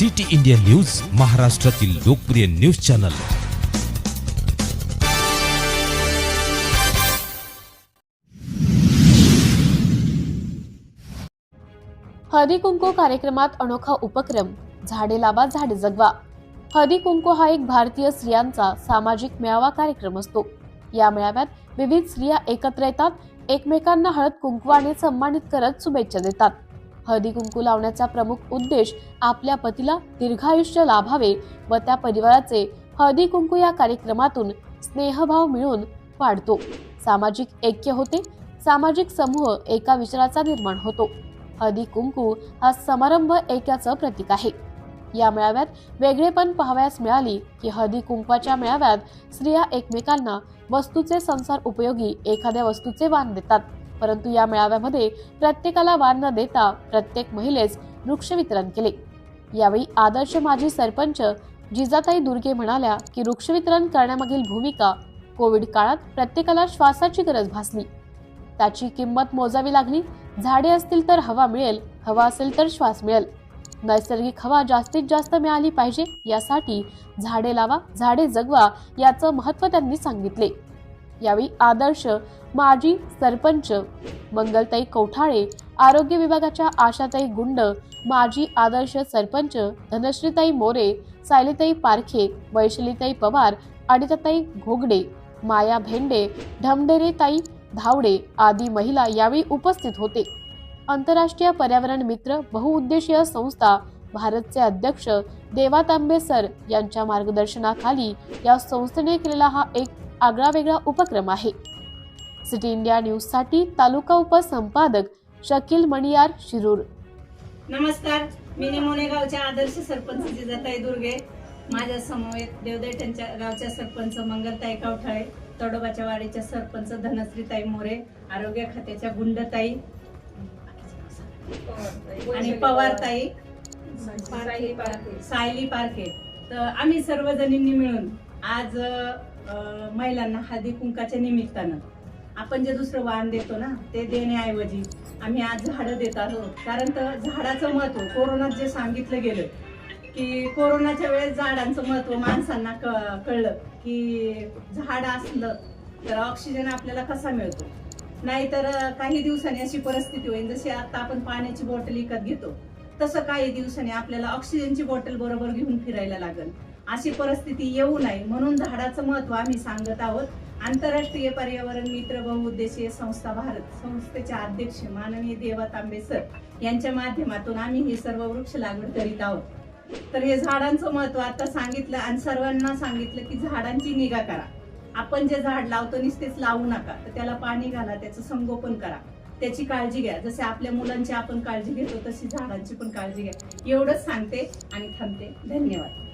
City India news महाराष्ट्रातील लोकप्रिय news channel. Haldi Kunku कार्यक्रमात अनोखा उपक्रम झाडे लावा झाडे जगवा. हळदी कुंकू हा एक भारतीय स्त्रियांचा सामाजिक मेळावा कार्यक्रम असतो. या मेळाव्यात विविध स्त्रिया एकत्र येतात एकमेकांना हळद कुंकवाने सन्मानित करत शुभेच्छा देतात. हळदी कुंकू लावण्याचा प्रमुख उद्देश आपल्या पतीला दीर्घायुष्य लाभावे व त्या परिवाराचे हळदी कुंकू या कार्यक्रमातून स्नेहभाव मिळून वाढतो. सामाजिक ऐक्य होते. सामाजिक समूह एका विचाराचा निर्माण होतो. हळदी कुंकू हा समारंभ ऐक्याचं प्रतीक आहे. या मेळाव्यात वेगळेपण पाहावयास मिळाली की हळदी कुंकवाच्या मेळाव्यात स्त्रिया एकमेकांना वस्तूचे संसार उपयोगी एखाद्या वस्तूचे वाण देतात. परंतु या मेळाव्यामध्ये प्रत्येकाला वान न देता प्रत्येक महिलेस वृक्ष वितरण केले. यावेळी आदर्श माजी सरपंच जिजाताई दुर्गे म्हणाल्या की वृक्ष वितरण करण्यामागील भूमिका कोविड काळात प्रत्येकाला श्वासाची गरज भासली. त्याची किंमत मोजावी लागली. झाडे असतील तर हवा मिळेल हवा असेल तर श्वास मिळेल. नैसर्गिक हवा जास्तीत जास्त मिळाली पाहिजे यासाठी झाडे लावा झाडे जगवा याचं महत्त्व त्यांनी सांगितले. यावेळी आदर्श माजी सरपंच मंगलताई कौठाळे आरोग्य विभागाच्या आशाताई गुंड माजी आदर्श सरपंच धनश्रीताई मोरे सायलीताई पारखे वैशलीताई पवार अनिताताई घोगडे माया भेंडे ढमडेरेताई धावडे आदी महिला यावेळी उपस्थित होते. आंतरराष्ट्रीय पर्यावरण मित्र बहुउद्देशीय संस्था भारतचे अध्यक्ष देवा तांबे सर यांच्या मार्गदर्शनाखाली या संस्थेने केलेला हा एक आगळावेगळा उपक्रम आहे. सिटी इंडिया न्यूजसाठी तालुका उपसंपादक शकील मणियार शिरूर. नमस्कार मी निमोने गावच्या आदर्श सरपंच जिजाताई दुर्गे. माझ्या समवेत देवदैठणच्या गावच्या सरपंच मंगलताई कावठाळे तडोबाच्या वाडीच्या सरपंच धनश्रीताई मोरे आरोग्य खात्याच्या गुंडताई आणि पवारताई. सायली पारखे. तर आम्ही सर्वजणींनी मिळून आज महिलांना हळदी कुंकाच्या निमित्तानं. आपण जे दुसरं वाण देतो ना ते देण्याऐवजी आम्ही आज झाडं देत आहोत. कारण तर झाडाचं महत्त्व कोरोनात जे सांगितलं गेलं की कोरोनाच्या वेळेस झाडांचं महत्त्व माणसांना क- कळलं की झाड असलं तर ऑक्सिजन आपल्याला कसा मिळतो? नाहीतर काही दिवसांनी अशी परिस्थिती होईल जशी आता आपण पाण्याची बॉटल विकत घेतो तसं काही दिवसांनी आपल्याला ऑक्सिजनची बॉटल बरोबर घेऊन फिरायला लागेल. अशी परिस्थिती येऊ नये म्हणून झाडाचं महत्त्व आम्ही सांगत आहोत. आंतरराष्ट्रीय पर्यावरण मित्र बहुउद्देशीय संस्था भारत संस्थेचे अध्यक्ष माननीय देवा तांबे सर यांच्या माध्यमातून आम्ही ही सर्व वृक्ष लागवड करीत आहोत. तर हे झाडांचं महत्त्व आता सांगितलं आणि सर्वांना सांगितलं की झाडांची निगा करा. आपण जे झाड लावतो नुसतेच लावू नका. तर त्याला पाणी घाला त्याचं संगोपन करा. त्याची काळजी घ्या. जसे आपल्या मुलांची आपण काळजी घेतो तशी झाडांची पण काळजी घ्या. एवढंच सांगते आणि थांबते. धन्यवाद.